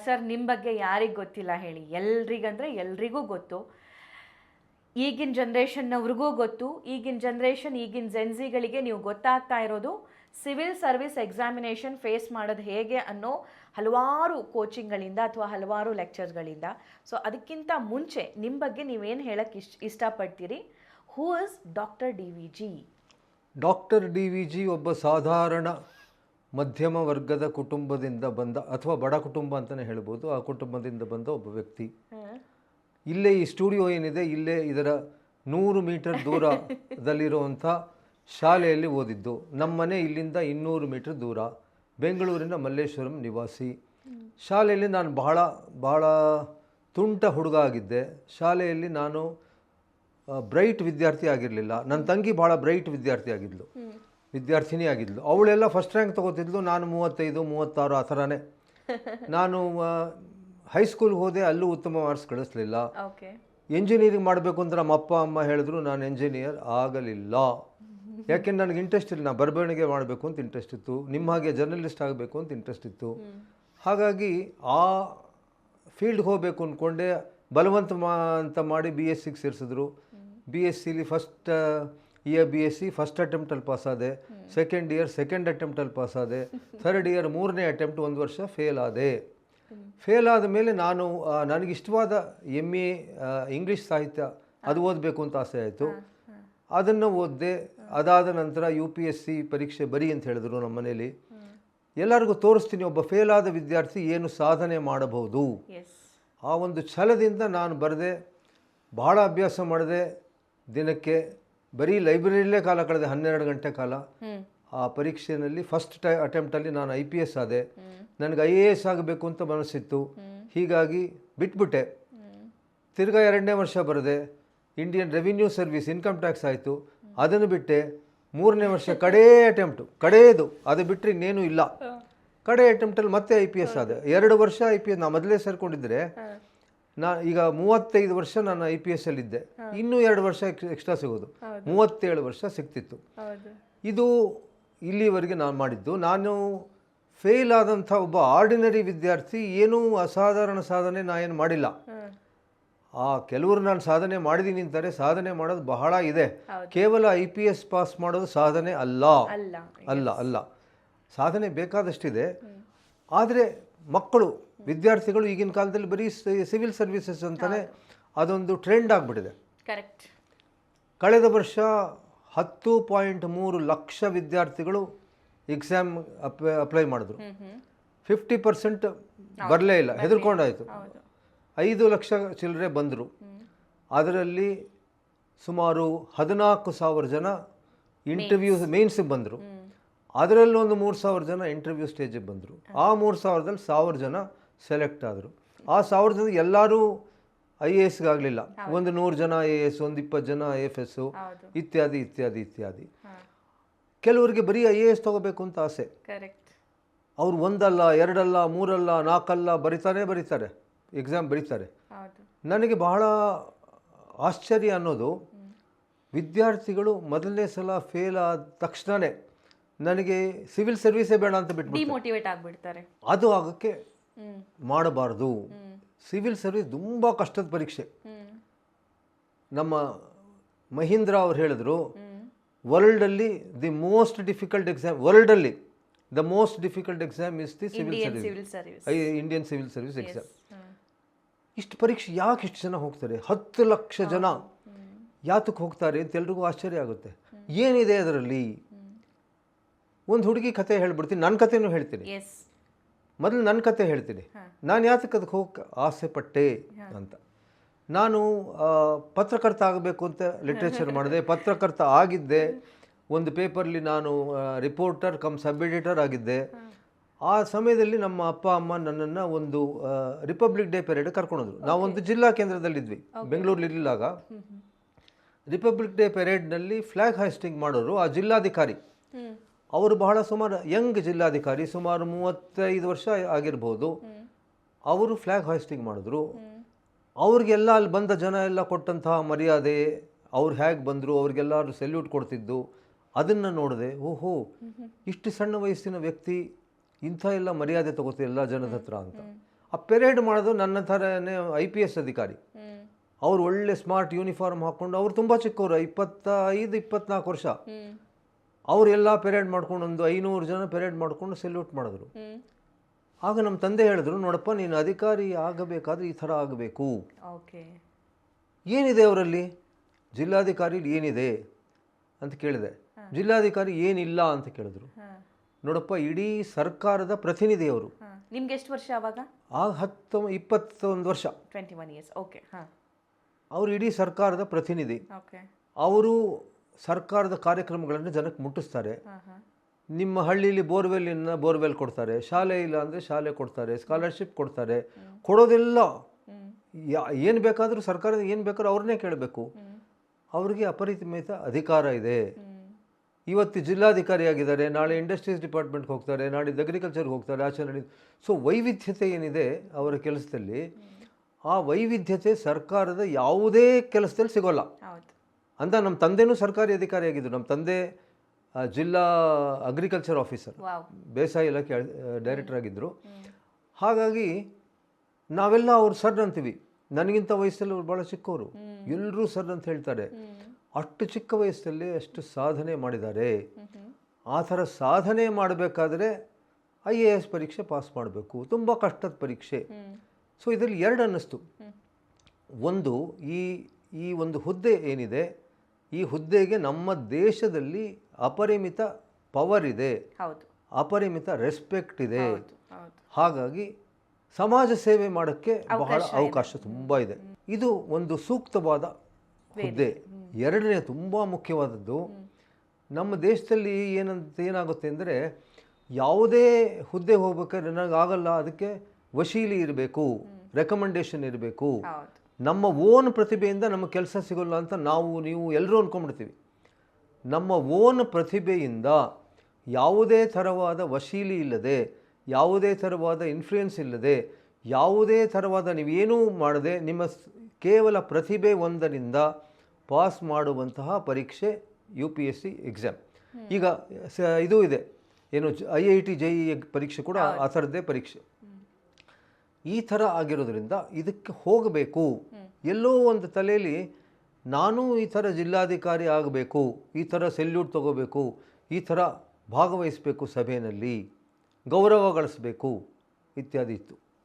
Sir ನಿಮ್ಮ ಬಗ್ಗೆ ಯಾರಿಗೆ ಗೊತ್ತಿಲ್ಲ ಹೇಳಿ. ಎಲ್ರಿಗಂದ್ರೆ ಎಲ್ರಿಗೂ ಗೊತ್ತು. ಈಗಿನ ಜನ್ರೇಷನ್ನವ್ರಿಗೂ ಗೊತ್ತು. ಈಗಿನ ಜನ್ರೇಷನ್, ಈಗಿನ ಜೆನ್ಸಿಗಳಿಗೆ ನೀವು ಗೊತ್ತಾಗ್ತಾ ಇರೋದು ಸಿವಿಲ್ ಸರ್ವಿಸ್ ಎಕ್ಸಾಮಿನೇಷನ್ ಫೇಸ್ ಮಾಡೋದು ಹೇಗೆ ಅನ್ನೋ ಹಲವಾರು ಕೋಚಿಂಗ್ಗಳಿಂದ ಅಥವಾ ಹಲವಾರು ಲೆಕ್ಚರ್ಸ್ಗಳಿಂದ. ಸೊ, ಅದಕ್ಕಿಂತ ಮುಂಚೆ ನಿಮ್ಮ ಬಗ್ಗೆ ನೀವೇನು ಹೇಳಕ್ಕೆ ಇಷ್ಟ ಇಷ್ಟಪಡ್ತೀರಿ? Who is doctor D V G doctor D V G ಒಬ್ಬ ಸಾಧಾರಣ ಮಧ್ಯಮ ವರ್ಗದ ಕುಟುಂಬದಿಂದ ಬಂದ ಅಥವಾ ಬಡ ಕುಟುಂಬ ಅಂತಲೇ ಹೇಳ್ಬೋದು, ಆ ಕುಟುಂಬದಿಂದ ಬಂದ ಒಬ್ಬ ವ್ಯಕ್ತಿ. ಇಲ್ಲೇ ಈ ಸ್ಟುಡಿಯೋ ಏನಿದೆ, ಇಲ್ಲೇ ಇದರ ನೂರು ಮೀಟರ್ ದೂರದಲ್ಲಿರುವಂಥ ಶಾಲೆಯಲ್ಲಿ ಓದಿದ್ದು. ನಮ್ಮನೆ ಇಲ್ಲಿಂದ ಇನ್ನೂರು ಮೀಟರ್ ದೂರ. ಬೆಂಗಳೂರಿನ ಮಲ್ಲೇಶ್ವರಂ ನಿವಾಸಿ. ಶಾಲೆಯಲ್ಲಿ ನಾನು ಬಹಳ ಬಹಳ ತುಂಟ ಹುಡುಗ ಆಗಿದ್ದೆ. ಶಾಲೆಯಲ್ಲಿ ನಾನು ಬ್ರೈಟ್ ವಿದ್ಯಾರ್ಥಿ ಆಗಿರಲಿಲ್ಲ. ನನ್ನ ತಂಗಿ ಭಾಳ ಬ್ರೈಟ್ ವಿದ್ಯಾರ್ಥಿ ಆಗಿದ್ಲು. ವಿದ್ಯಾರ್ಥಿನಿ ಆಗಿದ್ಲು. ಅವಳೆಲ್ಲ ಫಸ್ಟ್ ರ್ಯಾಂಕ್ ತಗೋತಿದ್ಲು. ನಾನು ಮೂವತ್ತೈದು ಮೂವತ್ತಾರು ಆ ಥರನೇ. ನಾನು ಹೈಸ್ಕೂಲ್ಗೆ ಹೋದೆ ಅಲ್ಲೂ ಉತ್ತಮ ಮಾರ್ಕ್ಸ್ ಕಳಿಸ್ಲಿಲ್ಲ ಇಂಜಿನಿಯರಿಂಗ್ ಎಂಜಿನಿಯರಿಂಗ್ ಮಾಡಬೇಕು ಅಂತ ನಮ್ಮ ಅಪ್ಪ ಅಮ್ಮ ಹೇಳಿದ್ರು ನಾನು ಎಂಜಿನಿಯರ್ ಆಗಲಿಲ್ಲ. ಯಾಕೆಂದ್ರೆ ನನಗೆ ಇಂಟ್ರೆಸ್ಟ್ ಇಲ್ಲ. ನಾನು ಬರವಣಿಗೆ ಮಾಡಬೇಕು ಅಂತ ಇಂಟ್ರೆಸ್ಟ್ ಇತ್ತು. ನಿಮ್ಮ ಹಾಗೆ ಜರ್ನಲಿಸ್ಟ್ ಆಗಬೇಕು ಅಂತ ಇಂಟ್ರೆಸ್ಟ್ ಇತ್ತು. ಹಾಗಾಗಿ ಆ ಫೀಲ್ಡ್ಗೆ ಹೋಗಬೇಕು ಅಂದ್ಕೊಂಡೆ ಬಲವಂತ ಮಾ ಅಂತ ಮಾಡಿ ಬಿ ಎಸ್ ಸಿಗೆ ಸೇರಿಸಿದ್ರು. B S ಸಿಲಿ first year B S C first ಅಟೆಂಪ್ಟಲ್ಲಿ pass ಆದೆ. ಸೆಕೆಂಡ್ ಇಯರ್ ಸೆಕೆಂಡ್ ಅಟೆಂಪ್ಟಲ್ಲಿ ಪಾಸ್ ಆದೆ. ಥರ್ಡ್ ಇಯರ್ ಮೂರನೇ ಅಟೆಂಪ್ಟ್ ಒಂದು ವರ್ಷ ಫೇಲ್ ಆದೆ. ಫೇಲ್ ಆದ ಮೇಲೆ ನಾನು ನನಗಿಷ್ಟವಾದ ಎಂ ಎ ಇಂಗ್ಲೀಷ್ ಸಾಹಿತ್ಯ ಅದು ಓದಬೇಕು ಅಂತ ಆಸೆ ಆಯಿತು. ಅದನ್ನು ಓದಿದೆ. ಅದಾದ ನಂತರ ಯು ಪಿ ಎಸ್ ಸಿ ಪರೀಕ್ಷೆ ಬರಿ ಅಂತ ಹೇಳಿದ್ರು ನಮ್ಮ ಮನೇಲಿ. ಎಲ್ಲರಿಗೂ ತೋರಿಸ್ತೀನಿ ಒಬ್ಬ ಫೇಲ್ ಆದ ವಿದ್ಯಾರ್ಥಿ ಏನು ಸಾಧನೆ ಮಾಡಬಹುದು. ಆ ಒಂದು ಛಲದಿಂದ ನಾನು ಬರೆದೆ ಬಹಳ ಅಭ್ಯಾಸ ಮಾಡಿದೆ ದಿನಕ್ಕೆ ಬರೀ ಲೈಬ್ರರಿಲೇ ಕಾಲ ಕಳೆದೆ ಹನ್ನೆರಡು ಗಂಟೆ ಕಾಲ ಆ ಪರೀಕ್ಷೆಯಲ್ಲಿ ಫಸ್ಟ್ ಟೈ ಅಟೆಂಪ್ಟಲ್ಲಿ ನಾನು ಐ ಪಿ ಎಸ್ ಆದೆ. ನನಗೆ ಐ ಎ ಎಸ್ ಆಗಬೇಕು ಅಂತ ಮನಸ್ಸಿತ್ತು. ಹೀಗಾಗಿ ಬಿಟ್ಬಿಟ್ಟೆ. ತಿರ್ಗಾ ಎರಡನೇ ವರ್ಷ ಬರದೆ Indian revenue service income tax ಆಯಿತು. ಅದನ್ನು ಬಿಟ್ಟೆ. ಮೂರನೇ ವರ್ಷ ಕಡೇ ಅಟೆಂಪ್ಟು ಕಡೆಯದು ಅದು ಬಿಟ್ಟರೆ ಇನ್ನೇನು ಇಲ್ಲ. ಕಡೆ ಅಟೆಂಪ್ಟಲ್ಲಿ ಮತ್ತೆ ಐ ಪಿ ಎಸ್ ಆದೆ. ಎರಡು ವರ್ಷ ಐ ಪಿ ಎಸ್ ನಾ ಮೊದಲೇ ಸೇರ್ಕೊಂಡಿದ್ರೆ ನಾ ಈಗ ಮೂವತ್ತೈದು ವರ್ಷ ನಾನು ಐ ಪಿ ಎಸ್ ಅಲ್ಲಿದ್ದೆ. ಇನ್ನೂ ಎರಡು ವರ್ಷ ಎಕ್ಸ್ಟ್ರಾ ಸಿಗೋದು. ಮೂವತ್ತೇಳು ವರ್ಷ ಸಿಗ್ತಿತ್ತು ಇದು ಇಲ್ಲಿವರೆಗೆ ನಾನು ಮಾಡಿದ್ದು. ನಾನು ಫೇಲ್ ಆದಂಥ ಒಬ್ಬ ಆರ್ಡಿನರಿ ವಿದ್ಯಾರ್ಥಿ ಏನೂ ಅಸಾಧಾರಣ ಸಾಧನೆ ನಾ ಏನು ಮಾಡಿಲ್ಲ. ಆ ಕೆಲವರು ನಾನು ಸಾಧನೆ ಮಾಡಿದ್ದೀನಿ ಅಂತಾರೆ ಸಾಧನೆ ಮಾಡೋದು ಬಹಳ ಇದೆ. ಕೇವಲ ಐ ಪಿ ಎಸ್ ಪಾಸ್ ಮಾಡೋದು ಸಾಧನೆ ಅಲ್ಲ. ಅಲ್ಲ. ಅಲ್ಲ ಸಾಧನೆ ಬೇಕಾದಷ್ಟಿದೆ. ಆದರೆ ಮಕ್ಕಳು ವಿದ್ಯಾರ್ಥಿಗಳು ಈಗಿನ ಕಾಲದಲ್ಲಿ ಬರೀ ಸಿವಿಲ್ ಸರ್ವಿಸಸ್ ಅಂತಲೇ ಅದೊಂದು ಟ್ರೆಂಡ್ ಆಗಿಬಿಟ್ಟಿದೆ. ಕರೆಕ್ಟ್ ಕಳೆದ ವರ್ಷ ಹತ್ತು ಪಾಯಿಂಟ್ ಮೂರು ಲಕ್ಷ ವಿದ್ಯಾರ್ಥಿಗಳು ಎಕ್ಸಾಮ್ ಅಪ್ಲೈ ಅಪ್ಲೈ ಮಾಡಿದ್ರು. ಫಿಫ್ಟಿ ಪರ್ಸೆಂಟ್ ಬರಲೇ ಇಲ್ಲ ಹೆದರ್ಕೊಂಡಾಯಿತು. ಐದು ಲಕ್ಷ ಚಿಲ್ಲರೆ ಬಂದರು. ಅದರಲ್ಲಿ ಸುಮಾರು ಹದಿನಾಲ್ಕು ಸಾವಿರ ಜನ ಇಂಟರ್ವ್ಯೂ ಮೇನ್ಸಿಗೆ ಬಂದರು. ಅದರಲ್ಲಿ ಒಂದು ಮೂರು ಸಾವಿರ ಜನ ಇಂಟರ್ವ್ಯೂ ಸ್ಟೇಜಿಗೆ ಬಂದರು. ಆ ಮೂರು ಸಾವಿರದಲ್ಲಿ ಸಾವಿರ ಜನ ಸೆಲೆಕ್ಟ್ ಆದರು. ಆ ಸಾವಿರ ಜನ ಎಲ್ಲರೂ ಐ ಎ ಎಸ್ಗಾಗಲಿಲ್ಲ ಒಂದು ನೂರು ಜನ ಐ ಎ ಎಸ್ ಒಂದು ಇಪ್ಪತ್ತು ಜನ ಐ ಎಫ್ ಎಸ್ಸು ಇತ್ಯಾದಿ ಇತ್ಯಾದಿ ಇತ್ಯಾದಿ. ಕೆಲವರಿಗೆ ಬರೀ ಐ ಎ ಎಸ್ ತೊಗೋಬೇಕು ಅಂತ ಆಸೆ. ಅವ್ರು ಒಂದಲ್ಲ ಎರಡಲ್ಲ ಮೂರಲ್ಲ ನಾಲ್ಕಲ್ಲ ಬರಿತಾನೆ ಬರೀತಾರೆ. ಎಕ್ಸಾಮ್ ಬರೀತಾರೆ. ನನಗೆ ಬಹಳ ಆಶ್ಚರ್ಯ ಅನ್ನೋದು ವಿದ್ಯಾರ್ಥಿಗಳು ಮೊದಲನೇ ಸಲ ಫೇಲ್ ಆದ ತಕ್ಷಣವೇ ನನಗೆ ಸಿವಿಲ್ ಸರ್ವಿಸೇ ಬೇಡ ಅಂತ ಬಿಟ್ಟು ಡಿಮೋಟಿವೇಟ್ ಆಗ್ಬಿಡ್ತಾರೆ. ಅದು ಆಗೋಕ್ಕೆ ಮಾಡಬಾರದು. ಸಿವಿಲ್ ಸರ್ವಿಸ್ ತುಂಬ ಕಷ್ಟದ ಪರೀಕ್ಷೆ. ನಮ್ಮ ಮಹೀಂದ್ರ ಅವ್ರು ಹೇಳಿದ್ರು ವರ್ಲ್ಡಲ್ಲಿ the most difficult exam ವರ್ಲ್ಡಲ್ಲಿ the most difficult exam is the civil service Indian civil service exam ಇಷ್ಟು ಪರೀಕ್ಷೆ ಯಾಕೆ ಇಷ್ಟು ಜನ ಹೋಗ್ತಾರೆ? ಹತ್ತು ಲಕ್ಷ ಜನ ಯಾತಕ್ಕೆ ಹೋಗ್ತಾರೆ ಅಂತ ಎಲ್ರಿಗೂ ಆಶ್ಚರ್ಯ ಆಗುತ್ತೆ. ಏನಿದೆ ಅದರಲ್ಲಿ? ಒಂದು ಹುಡುಗಿ ಕತೆ ಹೇಳ್ಬಿಡ್ತೀನಿ. ನನ್ನ ಕಥೆನೂ ಹೇಳ್ತೀನಿ. ಮೊದಲು ನನ್ನ ಕತೆ ಹೇಳ್ತೀನಿ. ನಾನು ಯಾತಕ್ಕೆ ಅದಕ್ಕೆ ಹೋಗಕ್ಕೆ ಆಸೆ ಪಟ್ಟೆ ಅಂತ. ನಾನು ಪತ್ರಕರ್ತ ಆಗಬೇಕು ಅಂತ ಲಿಟ್ರೇಚರ್ ಮಾಡಿದೆ. ಪತ್ರಕರ್ತ ಆಗಿದ್ದೆ. ಒಂದು ಪೇಪರ್ಲಿ ನಾನು ರಿಪೋರ್ಟರ್ ಕಮ್ ಸಬ್ ಎಡಿಟರ್ ಆಗಿದ್ದೆ. ಆ ಸಮಯದಲ್ಲಿ ನಮ್ಮ ಅಪ್ಪ ಅಮ್ಮ ನನ್ನನ್ನು ಒಂದು ರಿಪಬ್ಲಿಕ್ ಡೇ ಪೆರೇಡ್ ಕರ್ಕೊಂಡೋದ್ರು ನಾವೊಂದು ಜಿಲ್ಲಾ ಕೇಂದ್ರದಲ್ಲಿದ್ವಿ ಬೆಂಗಳೂರಲ್ಲಿ ಇರಲಿಲ್ಲಾಗ. ರಿಪಬ್ಲಿಕ್ ಡೇ ಪೆರೇಡ್ನಲ್ಲಿ ಫ್ಲ್ಯಾಗ್ ಹಾಸ್ಟಿಂಗ್ ಮಾಡೋರು ಆ ಜಿಲ್ಲಾಧಿಕಾರಿ. ಅವರು ಬಹಳ ಸುಮಾರು ಯಂಗ್ ಜಿಲ್ಲಾಧಿಕಾರಿ, ಸುಮಾರು ಮೂವತ್ತೈದು ವರ್ಷ ಆಗಿರ್ಬೋದು. ಅವರು ಫ್ಲ್ಯಾಗ್ ಹಾಯಿಸ್ಟಿಂಗ್ ಮಾಡಿದ್ರು. ಅವ್ರಿಗೆಲ್ಲ ಅಲ್ಲಿ ಬಂದ ಜನ ಎಲ್ಲ ಕೊಟ್ಟಂತಹ ಮರ್ಯಾದೆ, ಅವ್ರು ಹೇಗೆ ಬಂದರು ಅವ್ರಿಗೆಲ್ಲರೂ ಸೆಲ್ಯೂಟ್ ಕೊಡ್ತಿದ್ದು, ಅದನ್ನು ನೋಡಿದೆ, ಓಹೋ, ಇಷ್ಟು ಸಣ್ಣ ವಯಸ್ಸಿನ ವ್ಯಕ್ತಿ, ಇಂಥ ಎಲ್ಲ ಮರ್ಯಾದೆ ತಗೋತಿ ಎಲ್ಲ ಜನದ ಹತ್ರ ಅಂತ. ಆ ಪೆರೇಡ್ ಮಾಡೋದು ನನ್ನ ಥರನೇ ಐ ಪಿ ಎಸ್ ಅಧಿಕಾರಿ. ಅವ್ರು ಒಳ್ಳೆ ಸ್ಮಾರ್ಟ್ ಯೂನಿಫಾರ್ಮ್ ಹಾಕ್ಕೊಂಡು, ಅವ್ರು ತುಂಬ ಚಿಕ್ಕವರು, ಇಪ್ಪತ್ತೈದು, ಇಪ್ಪತ್ನಾಲ್ಕು ವರ್ಷ. ಅವರೆಲ್ಲ ಪೆರೇಡ್ ಮಾಡ್ಕೊಂಡು ಒಂದು ಐನೂರು ಜನ ಪೆರೇಡ್ ಮಾಡ್ಕೊಂಡು ಸೆಲ್ಯೂಟ್ ಮಾಡಿದ್ರು. ಆಗ ನಮ್ಮ ತಂದೆ ಹೇಳಿದ್ರು ನೋಡಪ್ಪ ನೀನು ಅಧಿಕಾರಿ ಆಗಬೇಕಾದ್ರೆ ಈ ಥರ ಆಗಬೇಕು. ಓಕೆ. ಏನಿದೆ ಅವರಲ್ಲಿ? ಜಿಲ್ಲಾಧಿಕಾರಿ ಏನಿದೆ? ಅಂತ ಕೇಳಿದೆ. ಜಿಲ್ಲಾಧಿಕಾರಿ ಏನಿಲ್ಲ ಅಂತ ಕೇಳಿದ್ರು. ನೋಡಪ್ಪ ಇಡೀ ಸರ್ಕಾರದ ಪ್ರತಿನಿಧಿ ಅವರು. ನಿಮ್ಗೆ ಎಷ್ಟು ವರ್ಷ ಅವಾಗ? ಆಗ ಹತ್ತು ಇಪ್ಪತ್ತೊಂದು ವರ್ಷ. Twenty one years. ಓಕೆ. ಅವರು ಇಡೀ ಸರ್ಕಾರದ ಪ್ರತಿನಿಧಿ. ಓಕೆ. ಅವರು ಸರ್ಕಾರದ ಕಾರ್ಯಕ್ರಮಗಳನ್ನು ಜನಕ್ಕೆ ಮುಟ್ಟಿಸ್ತಾರೆ. ನಿಮ್ಮ ಹಳ್ಳಿಯಲ್ಲಿ ಬೋರ್ವೆಲ್ಲಿನ ಬೋರ್ವೆಲ್ ಕೊಡ್ತಾರೆ. ಶಾಲೆ ಇಲ್ಲ ಅಂದರೆ ಶಾಲೆ ಕೊಡ್ತಾರೆ. ಸ್ಕಾಲರ್ಶಿಪ್ ಕೊಡ್ತಾರೆ. ಕೊಡೋದೆಲ್ಲ. ಯಾ ಏನು ಬೇಕಾದರೂ ಸರ್ಕಾರದ ಏನು ಬೇಕಾದ್ರೂ ಅವ್ರನ್ನೇ ಕೇಳಬೇಕು. ಅವ್ರಿಗೆ ಅಪರಿಮಿತ ಅಧಿಕಾರ ಇದೆ. ಇವತ್ತು ಜಿಲ್ಲಾಧಿಕಾರಿಯಾಗಿದ್ದಾರೆ ನಾಳೆ ಇಂಡಸ್ಟ್ರೀಸ್ ಡಿಪಾರ್ಟ್ಮೆಂಟ್ಗೆ ಹೋಗ್ತಾರೆ. ನಾಳೆ ಅಗ್ರಿಕಲ್ಚರ್ಗೆ ಹೋಗ್ತಾರೆ. ಆಚೆ ನಾಡಿದ್ದು ಸೊ ವೈವಿಧ್ಯತೆ ಏನಿದೆ ಅವರ ಕೆಲಸದಲ್ಲಿ ಆ ವೈವಿಧ್ಯತೆ ಸರ್ಕಾರದ ಯಾವುದೇ ಕೆಲಸದಲ್ಲಿ ಸಿಗೋಲ್ಲ. ಅಂತ ನಮ್ಮ ತಂದೆನೂ ಸರ್ಕಾರಿ ಅಧಿಕಾರಿ ಆಗಿದ್ದರು ನಮ್ಮ ತಂದೆ ಜಿಲ್ಲಾ ಅಗ್ರಿಕಲ್ಚರ್ ಆಫೀಸರ್ ಬೇಸಾಯ ಇಲಾಖೆ ಡೈರೆಕ್ಟರ್ ಆಗಿದ್ದರು ಹಾಗಾಗಿ ನಾವೆಲ್ಲ ಅವ್ರು ಸರ್ ಅಂತೀವಿ. ನನಗಿಂತ ವಯಸ್ಸಲ್ಲಿ ಅವ್ರು ಭಾಳ ಚಿಕ್ಕವರು. ಎಲ್ಲರೂ ಸರ್ ಅಂತ ಹೇಳ್ತಾರೆ. ಅಷ್ಟು ಚಿಕ್ಕ ವಯಸ್ಸಲ್ಲಿ ಅಷ್ಟು ಸಾಧನೆ ಮಾಡಿದ್ದಾರೆ. ಆ ಥರ ಸಾಧನೆ ಮಾಡಬೇಕಾದ್ರೆ ಐ ಎ ಎಸ್ ಪರೀಕ್ಷೆ ಪಾಸ್ ಮಾಡಬೇಕು. ತುಂಬ ಕಷ್ಟದ ಪರೀಕ್ಷೆ. ಸೊ ಇದರಲ್ಲಿ ಎರಡು ಅನ್ನಿಸ್ತು ಒಂದು ಈ ಈ ಒಂದು ಹುದ್ದೆ ಏನಿದೆ ಈ ಹುದ್ದೆಗೆ ನಮ್ಮ ದೇಶದಲ್ಲಿ ಅಪರಿಮಿತ ಪವರ್ ಇದೆ. ಅಪರಿಮಿತ ರೆಸ್ಪೆಕ್ಟ್ ಇದೆ. ಹಾಗಾಗಿ ಸಮಾಜ ಸೇವೆ ಮಾಡೋಕ್ಕೆ ಬಹಳ ಅವಕಾಶ ತುಂಬ ಇದೆ. ಇದು ಒಂದು ಸೂಕ್ತವಾದ ಹುದ್ದೆ. ಎರಡನೇ ತುಂಬ ಮುಖ್ಯವಾದದ್ದು. ನಮ್ಮ ದೇಶದಲ್ಲಿ ಏನಂತ ಏನಾಗುತ್ತೆ ಅಂದರೆ ಯಾವುದೇ ಹುದ್ದೆ ಹೋಗ್ಬೇಕಾದ್ರೆ ನನಗೆ ಆಗಲ್ಲ ಅದಕ್ಕೆ ವಶೀಲಿ ಇರಬೇಕು ರೆಕಮೆಂಡೇಶನ್ ಇರಬೇಕು. ನಮ್ಮ ಓನ್ ಪ್ರತಿಭೆಯಿಂದ ನಮಗೆ ಕೆಲಸ ಸಿಗೋಲ್ಲ ಅಂತ ನಾವು ನೀವು ಎಲ್ಲರೂ ಅಂದ್ಕೊಂಡ್ಬಿಡ್ತೀವಿ ನಮ್ಮ ಓನ್ ಪ್ರತಿಭೆಯಿಂದ ಯಾವುದೇ ಥರವಾದ ವಶೀಲಿ ಇಲ್ಲದೆ ಯಾವುದೇ ಥರವಾದ ಇನ್ಫ್ಲೂಯೆನ್ಸ್ ಇಲ್ಲದೆ ಯಾವುದೇ ಥರವಾದ ನೀವೇನೂ ಮಾಡದೆ ನಿಮ್ಮ ಕೇವಲ ಪ್ರತಿಭೆ ಒಂದರಿಂದ ಪಾಸ್ ಮಾಡುವಂತಹ ಪರೀಕ್ಷೆ U P S C exam ಈಗ ಸ- ಇದು ಇದೆ. ಏನು I I T J E ಪರೀಕ್ಷೆ ಕೂಡ ಆ ಥರದ್ದೇ ಪರೀಕ್ಷೆ. ಈ ಥರ ಆಗಿರೋದ್ರಿಂದ ಇದಕ್ಕೆ ಹೋಗಬೇಕು. ಎಲ್ಲೋ ಒಂದು ತಲೆಯಲ್ಲಿ ನಾನು ಈ ಥರ ಜಿಲ್ಲಾಧಿಕಾರಿ ಆಗಬೇಕು, ಈ ಥರ ಸೆಲ್ಯೂಟ್ ತಗೋಬೇಕು, ಈ ಥರ ಭಾಗವಹಿಸಬೇಕು ಸಭೆಯಲ್ಲಿ, ಗೌರವ ಗಳಿಸಬೇಕು, ಇತ್ಯಾದಿ ಇತ್ತು.